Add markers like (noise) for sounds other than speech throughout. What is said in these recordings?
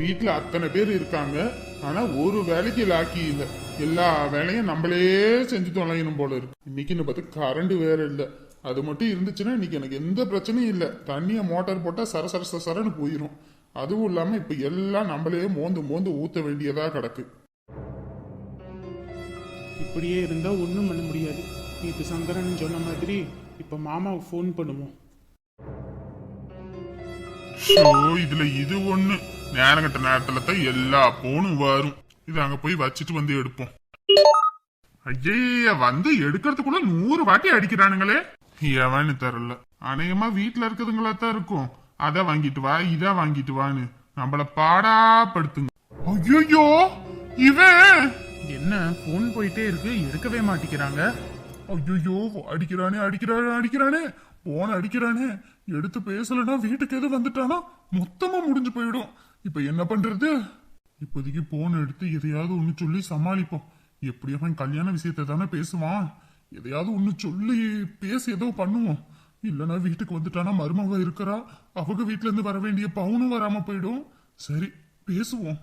வீட்டுல அத்தனை பேர் இருக்காங்க. ஆனா ஒரு வேலைக்கு லாக்கி இல்ல. எல்லா வேலையும் நம்மளே செஞ்சு தொலையணும் போல இருக்கு. இன்னைக்குன்னு பார்த்து கரண்ட் வேற இல்ல. அது மட்டும் இருந்துச்சுன்னா இன்னைக்கு எனக்கு எந்த பிரச்சனையும் இல்ல. தண்ணிய மோட்டார் போட்டா சர சர சர சரன்னு போயிடும் அதுவும் இல்லாம இப்ப எல்லாம் நம்மளே மோந்து மோந்து ஊத்த வேண்டியதா கிடக்கு. இப்படியே இருந்தா ஒன்றும் பண்ண முடியாது. நேற்று சங்கரன் சொன்ன மாதிரி இப்போ மாமாவுக்கு ஃபோன் பண்ணுவோம். இதுல இது ஒண்ணு நேரங்கட்ட நேரத்துல தான் எல்லா போனும் வரும். இது அங்க போய் வச்சுட்டு வந்து எடுப்போம். ஐய வந்து எடுக்கிறதுக்குள்ள நூறு வாட்டி அடிக்கிறானுங்களே. எவன்னு தெரியல. அநேகமா வீட்டுல இருக்குதுங்களா தான் இருக்கும். அத வாங்கிட்டு வா இத வாங்கிட்டு வான்னு. நம்மள பாடாப்படுத்துங்க ஐயோ இவன்! என்ன ஃபோன் போயிட்டே இருக்கு எடுக்கவே மாட்டேங்கிறாங்க ஐயோ அடிக்கிறானே அடிக்கிறானே அடிக்கிறானே. போன அடிக்கிறானே. எடுத்து பேசலன்னா வீட்டுக்கு எது வந்துட்டானா மொத்தமா முடிஞ்சு போயிடும். இப்ப என்ன பண்றது? இப்போதைக்கு போன் எடுத்து எதையாவது ஒண்ணு சொல்லி சமாளிப்போம். எப்படி அவன் கல்யாண விஷயத்த தானே பேசுவான்? எதையாவது ஒண்ணு சொல்லி பேசி ஏதோ பண்ணுவோம். இல்லைன்னா வீட்டுக்கு வந்துட்டானா மருமக இருக்கிறா அவங்க வீட்டுல இருந்து வர வேண்டிய பவுனும் வராம போயிடும். சரி பேசுவோம்.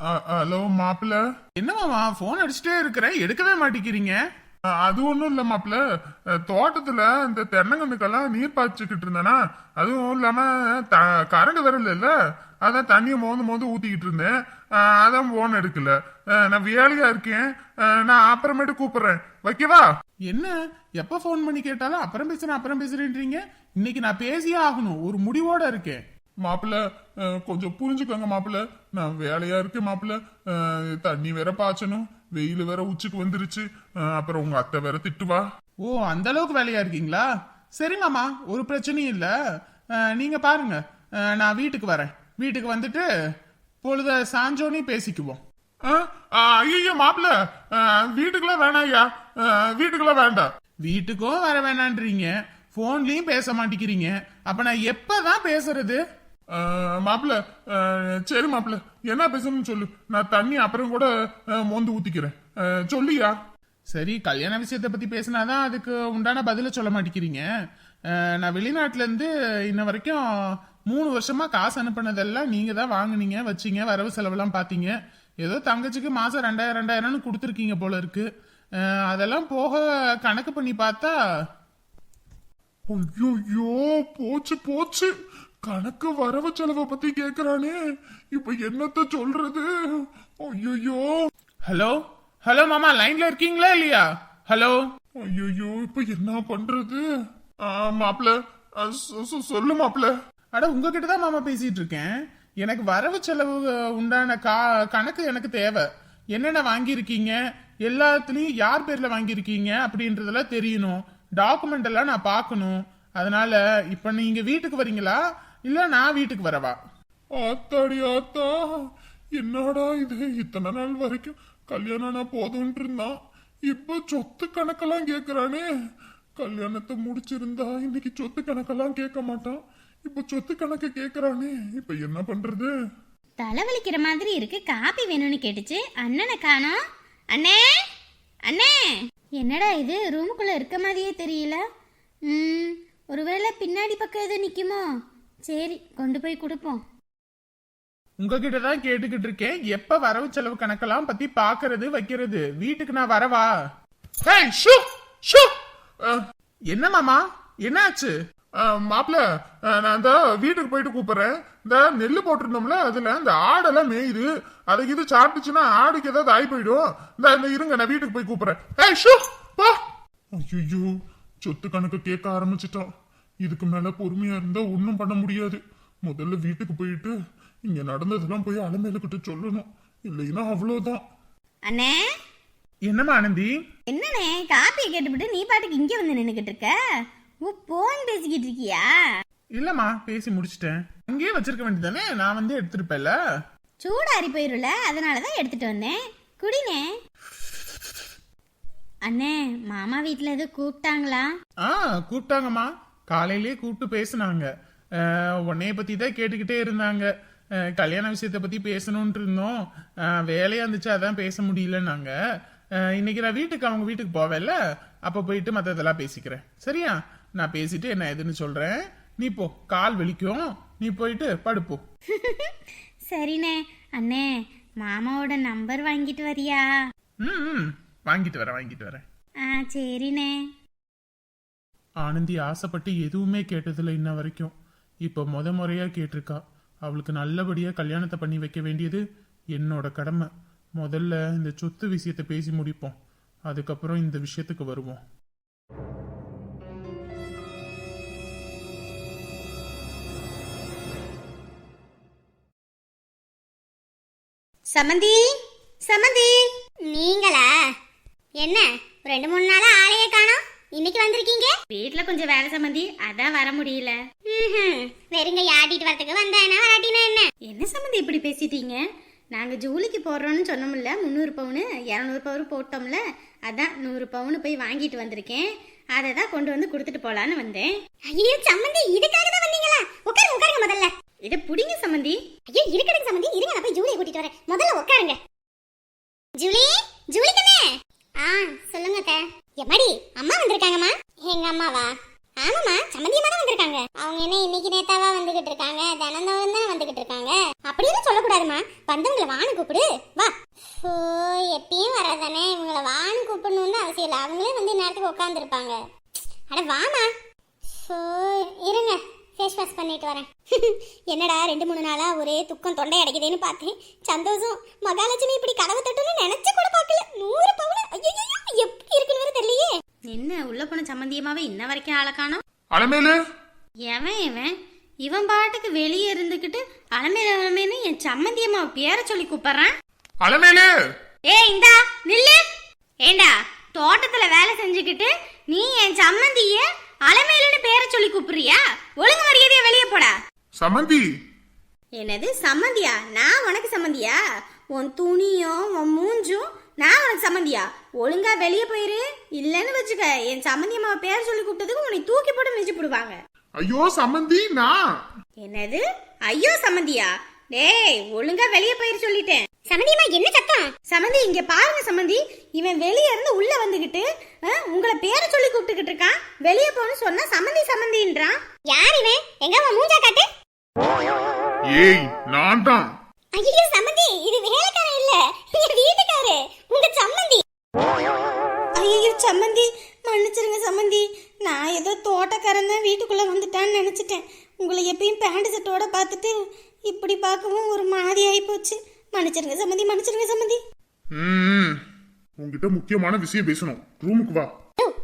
ஹலோ மாப்பிள்ள. என்னமாமா போன் ஃபோன் அடிச்சுட்டே இருக்கிற? எடுக்கவே மாட்டேங்கிறீங்க. அது ஒண்ணும் இல்ல அஹ் தோட்டத்துல இந்த தென்னங்கண்ணுக்கெல்லாம் நீர் பாய்ச்சிக்கிட்டு இருந்தேனா அதுவும் இல்லாம த- கரண்ட் வரல இல்ல அதான் தண்ணியை மோந்து மோந்து ஊத்திக்கிட்டு இருந்தேன். அதான் போன் எடுக்கல. நான் வேலையா இருக்கேன். நான் அப்புறமேட்டு கூப்பிடுறேன். வைக்கவா என்ன? எப்ப ஃபோன் பண்ணி கேட்டாலும் அப்புறம் பேசுறேன் அப்புறம் பேசுறேன்றீங்க? இன்னைக்கு நான் பேசியே ஆகணும். ஒரு முடிவோட இருக்கேன். மாப்பிள்ள கொஞ்சம் புரிஞ்சுக்கோங்க மாப்பிள்ள நான் வேலையா இருக்கேன் மாப்பிள்ள தண்ணி வேற பாய்ச்சணும். வெயில் வேற உச்சிக்கு வந்துருச்சு. அப்புறம் உங்க அத்தை வேற திட்டுவா. ஓ அந்த அளவுக்கு வேலையா இருக்கீங்களா? சரி மாமா ஒரு பிரச்சனையும் இல்ல. நீங்க பாருங்க. நான் வீட்டுக்கு வரேன். வீட்டுக்கு வந்துட்டு பொழுத சாஞ்சோனே பேசிக்குவோம். ஐயோ மாப்பிள்ள. வீட்டுக்குலாம் வேணாம் ஐயா. வீட்டுக்குலாம் வேண்டாம். வீட்டுக்கும் வர வேணான்றீங்க. போன்லயும் பேச மாட்டேங்கிறீங்க. அப்ப நான் எப்பதான் பேசுறது? மாப்பிள்ள சரி மாப்பிள்ள என்ன பேசணும்னு சொல்லு. நான் தண்ணி அப்புறம் கூட மோந்து ஊத்திக்கிறேன். சொல்லியா? சரி கல்யாண விஷயத்தை பத்தி பேசினாதான் அதுக்கு உண்டான பதில சொல்ல மாட்டேங்கிறீங்க. நான் வெளிநாட்டுல இருந்து இன்ன வரைக்கும் மூணு வருஷமா காசு அனுப்புனதெல்லாம் நீங்க தான் வாங்குனீங்க வச்சீங்க வரவு செலவெல்லாம் பாத்தீங்க ஏதோ தங்கச்சிக்கு மாசம் ரெண்டாயிரம் ரெண்டாயிரம்னு கொடுத்துருக்கீங்க போல இருக்கு. அதெல்லாம் போக கணக்கு பண்ணி பார்த்தா ஐயோ போச்சு போச்சு. கணக்கு வரவு செலவை பத்தி கேக்குறானே. இப்ப என்னத்த சொல்றது? ஐயோ ஹலோ? ஹலோ மாமா லைன்ல இருக்கீங்களா இல்லையா? ஹலோ? ஐயோ இப்ப என்ன பண்றது? மாப்பிள்ள சொல்லு மாப்பிள்ள அட உங்ககிட்ட தான் மாமா பேசிட்டு இருக்கேன். எனக்கு வரவு செலவு உண்டான கா கணக்கு எனக்கு தேவை. என்னென்ன வாங்கியிருக்கீங்க? எல்லாத்துலயும் யார் பேர்ல வாங்கியிருக்கீங்க அப்படின்றதெல்லாம் தெரியணும். டாக்குமெண்ட் எல்லாம் நான் பார்க்கணும். அதனால இப்ப நீங்க வீட்டுக்கு வரீங்களா? இல்ல நான் வீட்டுக்கு வரவா? ஆத்தாடி ஆத்தா. என்னடா இது? இத்தனை நாள் வரைக்கும் கல்யாணம் நான் போதும்னு இருந்தான் இப்ப சொத்து கணக்கெல்லாம் கேக்குறானே. கல்யாணத்தை முடிச்சிருந்தா இன்னைக்கு சொத்து கணக்கெல்லாம் கேட்க மாட்டான். இப்ப சொத்து கணக்கு கேக்குறானே. இப்ப என்ன பண்றது? தலைவலிக்கிற மாதிரி இருக்கு. காப்பி வேணும்னு கேட்டுச்சு. அண்ணனை காணோம். அண்ணே! அண்ணே! என்னடா இது? ரூமுக்குள்ள இருக்க மாதிரியே தெரியல. ம் ஒருவேளை பின்னாடி பக்கம் எதுவும் நிக்குமோ? சரி கொண்டு போய் கொடுப்போம். உங்ககிட்ட தான் கேட்டுக்கிட்டு இருக்கேன். எப்ப வரவு செலவு கணக்கெல்லாம் பத்தி பாக்குறது வைக்கிறது? வீட்டுக்கு நான் வரவா? ஷூ என்ன மாமா? என்னாச்சு அஹ், மாப்பிள நான் இந்த வீட்டுக்கு போயிட்டு கூப்பிடுறேன். இந்த நெல்லு போட்டிருந்தோம்ல அதுல இந்த ஆடெல்லாம் மேயுது. அதுக்கு இது சாப்பிட்டுச்சுன்னா ஆடுக்கு ஏதாவது ஆகி போயிடும். இந்த இந்த இருங்க நான் வீட்டுக்கு போய் கூப்பிடுறேன். பா. ஐயோ சொத்து கணக்கு கேட்க ஆரம்பிச்சிட்டோம். இதுக்கு மேல பொறுமையா இருந்தா ஒன்றும் பண்ண முடியாது. முதல்ல வீட்டுக்கு போயிட்டு இங்க நடந்ததெல்லாம் போய் அலமேலுக்கிட்ட சொல்லணும். இல்லைன்னா அவ்வளவுதான். அண்ணே? என்னம்மா ஆனந்தி? என்னண்ணே? காப்பியை கேட்டுவிட்டு நீ பாட்டுக்கு இங்கே வந்து நின்றுக்கிட்டு இருக்க? ஓ போன் பேசிக்கிட்டு இருக்கியா? இல்லம்மா பேசி முடிச்சிட்டேன். அங்கேயே வச்சிருக்க வேண்டியதானே? நான் வந்து எடுத்திருப்பேன்ல? சூடாரி போயிருல அதனால தான் எடுத்துட்டு வந்தேன். குடினே அண்ணே மாமா வீட்டில் எதுவும் கூப்பிட்டாங்களா? ஆ கூப்பிட்டாங்கம்மா. காலையிலேயே கூப்பிட்டு பேசுனாங்க. உன்னைய பத்தி தான் கேட்டுக்கிட்டே இருந்தாங்க. கல்யாண விஷயத்தை பத்தி பேசணும்னு இருந்தோம். அஹ், வேலையா இருந்துச்சு அதான் பேச முடியலன்னாங்க. இன்னைக்கு நான் வீட்டுக்கு அவங்க வீட்டுக்கு போவேன்ல அப்ப போயிட்டு மத்ததெல்லாம் பேசிக்கிறேன். சரியா? நான் பேசிட்டு என்ன ஏதுன்னு சொல்றேன். நீ போ கால் வலிக்கும். நீ போயிட்டு படுப்போ. (laughs) சரிண்ணே. அண்ணே மாமாவோட நம்பர் வாங்கிட்டு வரியா? ம். வாங்கிட்டு வரேன் வாங்கிட்டு வரேன். ஆ சரிண்ணே. ஆனந்தி ஆசைப்பட்டு எதுவுமே கேட்டதில்ல இன்ன வரைக்கும். இப்போ முத முறையாக கேட்டிருக்கா. அவளுக்கு நல்லபடியாக கல்யாணத்தை பண்ணி வைக்க வேண்டியது என்னோட கடமை. முதல்ல இந்த சொத்து விஷயத்தை பேசி முடிப்போம். அதுக்கப்புறம் இந்த விஷயத்துக்கு வருவோம். சமந்தி சமந்தி. நீங்களா? என்ன ரெண்டு மூணு நாளா ஆளையே இன்னைக்கு வந்திருக்கீங்க? வீட்ல கொஞ்சம் வேலை சம்மந்தி அதான் வர முடியல. வெறுங்க ஆட்டிட்டு வரதுக்கு வந்தானா வராட்டினா என்ன? என்ன சம்மந்தி இப்படி பேசிட்டீங்க? நாங்க ஜூலிக்கு போடுறோம்னு சொன்னோம்ல முந்நூறு பவுனு இரநூறு பவுன் போட்டோம்ல அதான் நூறு பவுன் போய் வாங்கிட்டு வந்திருக்கேன். அதை தான் கொண்டு வந்து கொடுத்துட்டு போலான்னு வந்தேன். ஐயோ சம்மந்தி இதுக்காக தான் வந்தீங்களா? உட்காருங்க உட்காருங்க முதல்ல. இதை புடிங்க சம்மந்தி. ஐயோ இருக்கடுங்க சம்மந்தி இருங்க நான் போய் ஜூலியை கூட்டிட்டு வரேன். முதல்ல உட்காருங்க. ஜூலி ஜூலி ஆ சொல்லுங்க அத்தை. எம்மாடி அம்மா வந்திருக்காங்கம்மா. எங்க அம்மாவா? ஆமாம்மா சம்மந்தி தான் வந்திருக்காங்க. அவங்க என்ன இன்னைக்கு நேத்தாவா வந்துகிட்டு இருக்காங்க? தினந்தோறும் தான் வந்துகிட்டு இருக்காங்க? அப்படியெல்லாம் சொல்லக்கூடாதும்மா. வந்தவங்களை வானு கூப்பிடு. வா. ஓ எப்பயும் வராதானே? இவங்கள வானு கூப்பிடணும்னு அவசியம் இல்லை. அவங்களே வந்து நேரத்துக்கு உட்காந்துருப்பாங்க அட வாமா ஸோ இருங்க. ஃபேஸ் வாஷ் பண்ணிட்டு வரேன். (laughs) என்னடா ரெண்டு மூணு நாளா ஒரே துக்கம் தொண்டை அடைக்குதுன்னு பார்த்தேன். சந்தோஷம். மகாலட்சுமி இப்படி கதவை தட்டுன்னு நினைச்சு கூட பார்க்கல. நூறு பவுன். ஐயோ எப்படி இருக்குன்னு வேற தெரியலையே. என்ன உள்ள போன சம்மந்தியமாவே இன்ன வரைக்கும் ஆளை காணோம்? அலமேலு? எவன் இவன் இவன் பாட்டுக்கு வெளியே இருந்துக்கிட்டு அலமேல அலமேன்னு என் சம்மந்தியம்மா பேர சொல்லி கூப்பிடுறான். அலமேலு? ஏய் இந்தா நில்லு. ஏண்டா தோட்டத்துல வேலை செஞ்சுக்கிட்டு நீ என் சம்மந்திய அலமேலுன்னு பேரை சொல்லி கூப்பிடுறியா? ஒழுங்கு மரியாதையா வெளியே போடா. சமந்தி. என்னது சம்மந்தியா நான் உனக்கு சம்மந்தியா உன் துணியும் உன் மூஞ்சும் நான் உனக்கு சம்மந்தியா ஒழுங்கா வெளியே போயிரு. இல்லைன்னு வச்சுக்க என் சம்மந்தி அம்மாவை பேர் சொல்லி கூப்பிட்டதுக்கு உன்னை தூக்கி போட்டு மிதிச்சு போடுவாங்க. ஐயோ சமந்தி நான். என்னது? ஐயோ சம்மந்தியா டேய் ஒழுங்கா வெளியே போயிரு சொல்லிட்டேன். சம்மந்தியம்மா என்ன சத்தம்? சம்மந்தி இங்க பாருங்க சம்மந்தி இவன் வெளிய இருந்து உள்ள வந்துகிட்டு உங்களை பேரை சொல்லி கூப்பிட்டுக்கிட்டு இருக்கான். வெளியே போன்னு சொன்னா சம்மந்தி சம்மந்தின்றான் யார் இவன்? எங்க அவன் மூஞ்சா காட்டு? ஏய் நான் தான். ஐயோ சம்மந்தி இது வேலைக்காரன் இல்ல. என் வீட்டுக்காரு. உங்க சம்மந்தி ஐயோ சம்மந்தி மன்னிச்சிருங்க சம்மந்தி நான் ஏதோ தோட்டக்காரன் தான் வீட்டுக்குள்ள வந்துட்டான்னு நினைச்சிட்டேன். உங்களை எப்பயும் பேண்ட் செட்டோட பார்த்துட்டு இப்படி பார்க்கவும் ஒரு மாதிரி ஆகி போச்சு மன்னிச்சிருங்க சம்மந்தி மன்னிச்சிருங்க சம்மந்தி. ம் உன்கிட்ட முக்கியமான விஷயம் பேசணும். ரூமுக்கு வா.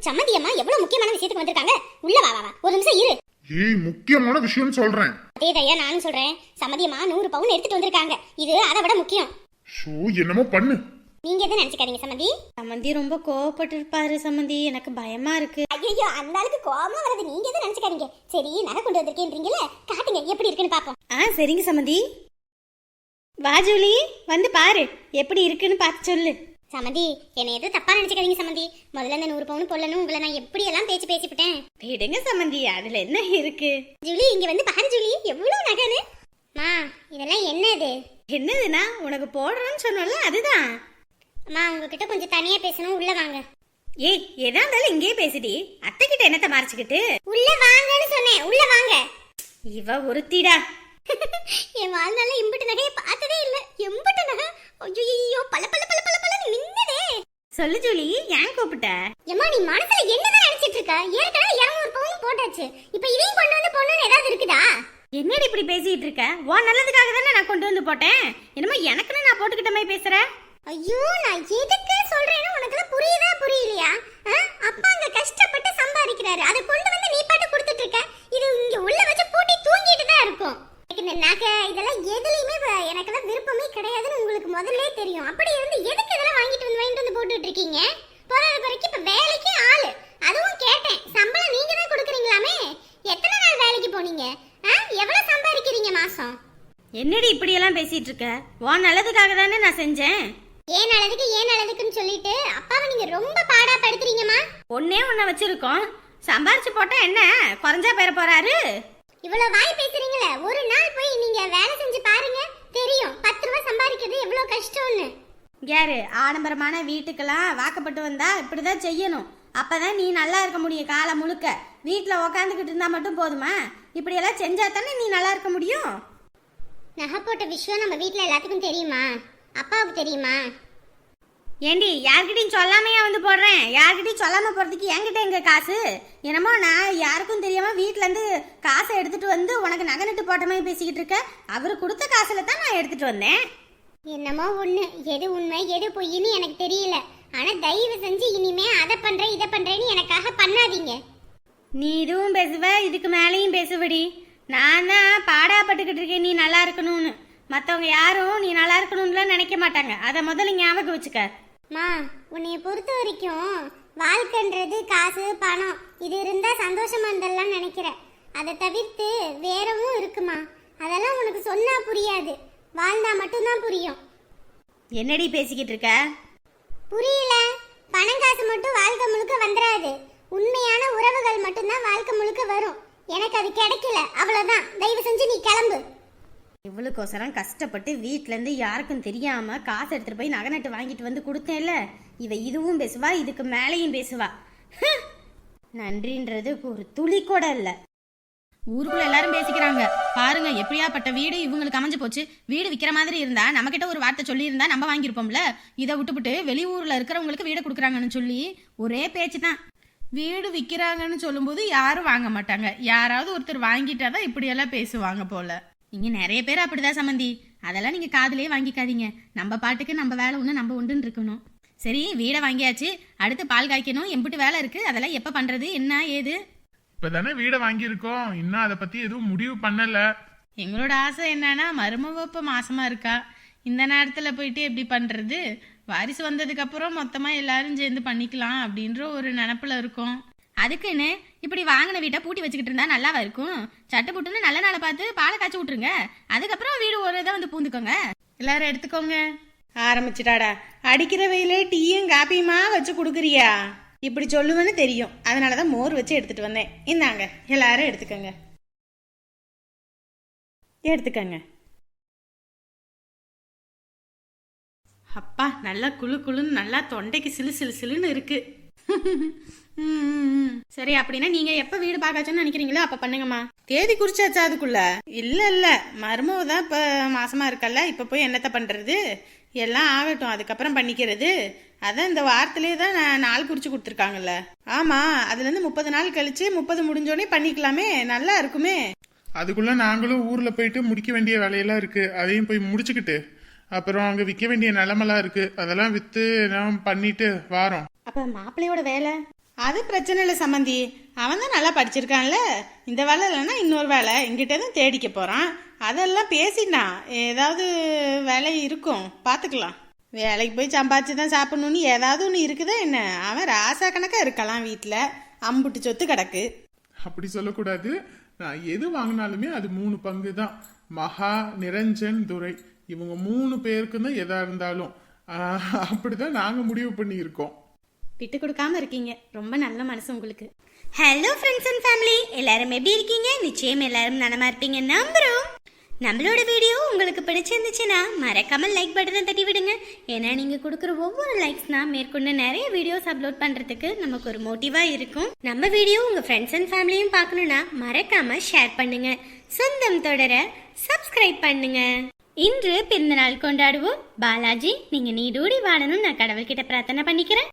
சம்மந்தி அம்மா எவ்வளவு முக்கியமான விஷயத்துக்கு வந்திருக்காங்க? உள்ள வா வா வா. ஒரு நிமிஷம் இரு. ஏய் முக்கியமான விஷயம்னு சொல்றேன். அதே தையா நானும் சொல்றேன். சம்மந்தி அம்மா நூறு பவுன் எடுத்துட்டு வந்திருக்காங்க. இது அதை விட முக்கியம். ஷோ என்னமோ பண்ணு. நீங்க எதுவும் நினைச்சுக்காதீங்க சம்மந்தி? சம்மந்தி ரொம்ப கோவப்பட்டு இருப்பாரு சம்மந்தி. எனக்கு பயமா இருக்கு. ஐயோ அந்த அளவுக்கு கோவமா வரது. நீங்க எதுவும் நினைச்சுக்காதீங்க. சரி நகை கொண்டு வந்திருக்கேன்றீங்கல்ல? காட்டுங்க எப்படி இருக்குன்னு பாப்போம். ஆ சரிங்க சம்மந்தி. வா ஜூலி. வந்து பாரு. எப்படி இருக்குன்னு பார்த்து சொல்லு. சமந்தி என்னை எதுவும் தப்பா நினைச்சுக்காதீங்க சமந்தி. முதல்ல இந்த நூறு பவுன் போடலன்னு உங்களை நான் எப்படி எல்லாம் பேச்சு பேசிவிட்டேன்? விடுங்க சமந்தி. அதுல என்ன இருக்கு? ஜூலி இங்க வந்து பாரு ஜூலி. எவ்வளவு நகைன்னு. மா இதெல்லாம் என்னது? என்னதுன்னா உனக்கு போடுறேன்னு சொன்னோம்ல அதுதான். அம்மா உங்ககிட்ட கொஞ்சம் தனியா பேசணும் உள்ள வாங்க. ஏய் எதா இருந்தாலும் இங்கேயே பேசிடி. அத்தை கிட்ட என்னத்த மறைச்சுக்கிட்டு? உள்ள வாங்கன்னு சொன்னேன் உள்ள வாங்க. இவ ஒருத்திடா. (laughs) என் வாழ்நாள்ல இம்புட்டு நகையை பார்த்ததே இல்ல எம்புட்டு நகை ஐயோ பல பல பல பல பல மின்னுதே. சொல்லு ஜூலி ஏன் கூப்பிட்ட? ஏமா நீ மனசுல என்னதான் நினைச்சிட்டு இருக்க? ஏற்கனவே 200 பவுன் போட்டாச்சு. இப்போ இதையும் கொண்டு வந்து போடணும்னு ஏதாவது இருக்குதா? என்னடி இப்படி பேசிட்டு இருக்க? உன் நல்லதுக்காக தானே நான் கொண்டு வந்து போட்டேன். என்னமோ எனக்குன்னு நான் போட்டுக்கிட்ட மாதிரி பேசுற? ஐயோ நான் எதுக்கு சொல்றேன்னு உனக்கு புரியுதா புரியலையா அப்பா அங்க கஷ்டப்பட்டு சம்பாதிக்கிறாரு அதை கொண்டு வந்து நீ பாட்டு கொடுத்துட்டு இருக்க இது இங்க உள்ள வச்சு பூட்டி தூங்கிட்டு தான் இருக்கும் எனக்கு இந்த நகை இதெல்லாம் எதுலயுமே வ- எனக்கெல்லாம் விருப்பமே கிடையாதுன்னு உங்களுக்கு முதல்ல தெரியும் அப்படி இருந்து எதுக்கு இதெல்லாம் வாங்கிட்டு வந்து வாங்கிட்டு வந்து போட்டுட்டு இருக்கீங்க போறது குறைக்கு இப்ப வேலைக்கு ஆளு அதுவும் கேட்டேன் சம்பளம் நீங்க தான் கொடுக்குறீங்களாமே எத்தனை நாள் வேலைக்கு போனீங்க ஆ? எவ்வளவு சம்பாதிக்கிறீங்க மாசம் என்னடி இப்படி எல்லாம் பேசிட்டு இருக்க உன் நல்லதுக்காக தானே நான் செஞ்சேன். ஏன் நல்லதுக்கு ஏன் நல்லதுக்குன்னு சொல்லிட்டு அப்பாவை நீங்க ரொம்ப பாடா படுத்துறீங்கம்மா. ஒன்னே ஒன்ன வச்சிருக்கோம். சம்பாரிச்சு போட்டா என்ன? குறைஞ்சா பெற போறாரு? இவ்வளவு வாய் பேசுறீங்களே ஒரு நாள் போய் நீங்க வேலை செஞ்சு பாருங்க. தெரியும் பத்து ரூபாய் சம்பாதிக்கிறது எவ்வளவு கஷ்டம்னு. யாரு? ஆடம்பரமான வீட்டுக்கெல்லாம் வாக்கப்பட்டு வந்தா இப்படிதான் செய்யணும். அப்பதான் நீ நல்லா இருக்க முடியும் காலம் முழுக்க. வீட்டில் உக்காந்துக்கிட்டு இருந்தா மட்டும் போதுமா? இப்படியெல்லாம் செஞ்சா தானே நீ நல்லா இருக்க முடியும்? நகை போட்ட விஷயம் நம்ம வீட்டில் எல்லாத்துக்கும் தெரியுமா? அப்பாவுக்கு தெரியுமா? ஏண்டி யார்கிட்டயும் சொல்லாமையா வந்து போடுறேன்? யார்கிட்டயும் சொல்லாம போறதுக்கு என்கிட்ட எங்க காசு? என்னமோ நான் யாருக்கும் தெரியாம வீட்ல இருந்து காசை எடுத்துட்டு வந்து உனக்கு நகை நட்டு போட்ட மாதிரி பேசிக்கிட்டு இருக்க. அவரு கொடுத்த காசுல தான் நான் எடுத்துட்டு வந்தேன். என்னமோ ஒன்று எது உண்மை எது பொய்ன்னு எனக்கு தெரியல. ஆனால் தயவு செஞ்சு இனிமே அதை பண்ணுறேன் இதை பண்ணுறேன்னு எனக்காக பண்ணாதீங்க. நீ இதுவும் பேசுவ இதுக்கு மேலேயும் பேசுவடி. நான் தான் பாடாப்பட்டுக்கிட்டு இருக்கேன் நீ நல்லா இருக்கணும்னு. மற்றவங்க யாரும் நீ நல்லா இருக்கணும்னுலாம் நினைக்க மாட்டாங்க. அதை முதல்ல ஞாபகம் வச்சுக்க. மா உன்னைய பொறுத்த வரைக்கும் வாழ்க்கைன்றது காசு பணம். இது இருந்தால் சந்தோஷமா இருந்தெல்லாம் நினைக்கிறேன். அதை தவிர்த்து வேறவும் இருக்குமா? அதெல்லாம் உனக்கு சொன்னா புரியாது. வாழ்ந்தா மட்டும்தான் புரியும். என்னடி பேசிக்கிட்டு இருக்க? புரியல. பணம் காசு மட்டும் வாழ்க்கை முழுக்க வந்துடாது உண்மையான உறவுகள் மட்டும்தான் வாழ்க்கை முழுக்க வரும். எனக்கு அது கிடைக்கல. அவ்வளவுதான். தயவு செஞ்சு நீ கிளம்பு. இவளுக்கோசரம் கஷ்டப்பட்டு வீட்ல இருந்து யாருக்கும் தெரியாம காசு எடுத்துட்டு போய் நகை நட்டு வாங்கிட்டு வந்து கொடுத்தேன்ல. இவ இதுவும் பேசுவா இதுக்கு மேலேயும் பேசுவா. நன்றின்றது ஒரு துளி கூட இல்ல. ஊருக்குள்ள எல்லாரும் பேசிக்கிறாங்க. பாருங்க எப்படியாப்பட்ட வீடு இவங்களுக்கு அமைஞ்சு போச்சு. வீடு விற்கிற மாதிரி இருந்தா நம்ம கிட்ட ஒரு வார்த்தை சொல்லி இருந்தா நம்ம வாங்கியிருப்போம்ல. இதை விட்டுப்புட்டு வெளியூர்ல இருக்கிறவங்களுக்கு வீடு கொடுக்குறாங்கன்னு சொல்லி ஒரே பேச்சு தான் வீடு விற்கிறாங்கன்னு சொல்லும்போது யாரும் வாங்க மாட்டாங்க. யாராவது ஒருத்தர் வாங்கிட்டாதான் இப்படியெல்லாம் பேசுவாங்க போல. இங்க நிறைய பேர் அப்படிதான் சம்மந்தி அதெல்லாம் நீங்க காதுலயே வாங்கிக்காதீங்க. நம்ம பாட்டுக்கு நம்ம வேலை ஒண்ணு நம்ம உண்டுன்னு இருக்கணும். சரி வீடை வாங்கியாச்சு. அடுத்து பால் காய்க்கணும். எம்பிட்டு வேலை இருக்கு. அதெல்லாம் எப்ப பண்றது? என்ன ஏது? இப்பதானே வீடை வாங்கியிருக்கோம். இன்னும் அதை பத்தி எதுவும் முடிவு பண்ணல. எங்களோட ஆசை என்னன்னா மருமவ இப்ப மாசமா இருக்கா? இந்த நேரத்துல போயிட்டு எப்படி பண்றது? வாரிசு வந்ததுக்கு அப்புறம் மொத்தமா எல்லாரும் சேர்ந்து பண்ணிக்கலாம் அப்படின்ற ஒரு நினப்புல இருக்கோம். அதுக்குன்னு இப்படி வாங்கின வீட்டை பூட்டி வச்சுக்கிட்டு இருந்தா நல்லாவா இருக்கும்? சட்டு புட்டுன்னு நல்ல நாளை பார்த்து பாலை காய்ச்சி விட்டுருங்க. அதுக்கப்புறம் வீடு ஒரு இதை வந்து பூந்துக்கோங்க. எல்லாரும் எடுத்துக்கோங்க. ஆரம்பிச்சிட்டாடா. அடிக்கிற வெயிலே டீயும் காப்பியுமா வச்சு கொடுக்குறியா? இப்படி சொல்லுவேன்னு தெரியும். அதனாலதான் மோர் வச்சு எடுத்துட்டு வந்தேன். இந்தாங்க எல்லாரும் எடுத்துக்கோங்க. எடுத்துக்கங்க. அப்பா நல்லா குளு குளுன்னு நல்லா தொண்டைக்கு சிலு சிலு சிலுன்னு இருக்கு. சரி அப்படின்னா நீங்க எப்ப வீடு பார்க்காச்சுன்னு நினைக்கிறீங்களோ அப்ப பண்ணுங்கம்மா. தேதி குறிச்சாச்சா அதுக்குள்ள? இல்ல இல்ல. மருமவ தான் இப்ப மாசமா இருக்கல்ல இப்ப போய் என்னத்த பண்றது? எல்லாம் ஆகட்டும் அதுக்கப்புறம் பண்ணிக்கிறது. அதான் இந்த வாரத்திலே தான் நான் நாள் குறிச்சு கொடுத்துருக்காங்கல்ல. ஆமா அதுல இருந்து முப்பது நாள் கழிச்சு முப்பது முடிஞ்சோடனே பண்ணிக்கலாமே. நல்லா இருக்குமே. அதுக்குள்ள நாங்களும் ஊர்ல போயிட்டு முடிக்க வேண்டிய வேலையெல்லாம் இருக்கு. அதையும் போய் முடிச்சுக்கிட்டு அப்புறம் அங்க விற்க வேண்டிய நிலமெல்லாம் இருக்கு. அதெல்லாம் வித்து நான் பண்ணிட்டு வாரோம். அப்ப மாப்பிள்ளையோட வேலை? அது பிரச்சனை இல்லை சம்மந்தி அவன் தான் நல்லா படிச்சிருக்கான்ல. இந்த வேலை இல்லைன்னா இன்னொரு வேலை. எங்கிட்ட தான் தேடிக்க போறான். அதெல்லாம் பேசினான் ஏதாவது வேலை இருக்கும். பார்த்துக்கலாம் வேலைக்கு போய் சம்பாதிச்சு தான் சாப்பிடணும்னு ஏதாவது ஒன்று இருக்குதா என்ன? அவன் ராசா கணக்காக இருக்கலாம் வீட்டில் அம்புட்டு சொத்து கிடக்கு. அப்படி சொல்லக்கூடாது. நான் எது வாங்கினாலுமே அது மூணு பங்கு தான். மகா நிரஞ்சன் துரை. இவங்க மூணு பேருக்குன்னு எதா இருந்தாலும் அப்படிதான் நாங்க முடிவு பண்ணியிருக்கோம். விட்டு கொடுக்காம இருக்கீங்க. ரொம்ப நல்ல மனசு உங்களுக்கு. ஹலோ ஃப்ரெண்ட்ஸ் அண்ட் ஃபேமிலி எல்லாரும் எப்படி இருக்கீங்க? நிச்சயம் எல்லாரும் நலமா இருப்பீங்க. நம்புறோம். நம்மளோட வீடியோ உங்களுக்கு பிடிச்சிருந்துச்சுன்னா மறக்காம லைக் பட்டனை தட்டி விடுங்க. ஏன்னா நீங்க கொடுக்குற ஒவ்வொரு லைக்ஸ்னா மேற்கொண்டு நிறைய வீடியோஸ் அப்லோட் பண்றதுக்கு நமக்கு ஒரு மோட்டிவா இருக்கும். நம்ம வீடியோ உங்க ஃப்ரெண்ட்ஸ் அண்ட் ஃபேமிலியும் பார்க்கணும்னா மறக்காம ஷேர் பண்ணுங்க. சொந்தம் தொடர சப்ஸ்கிரைப் பண்ணுங்க. இன்று பிறந்தநாள் கொண்டாடுவோம். பாலாஜி நீங்க நீடூடி வாழணும்னு நான் கடவுள்கிட்ட பிரார்த்தனை பண்ணிக்கிறேன்.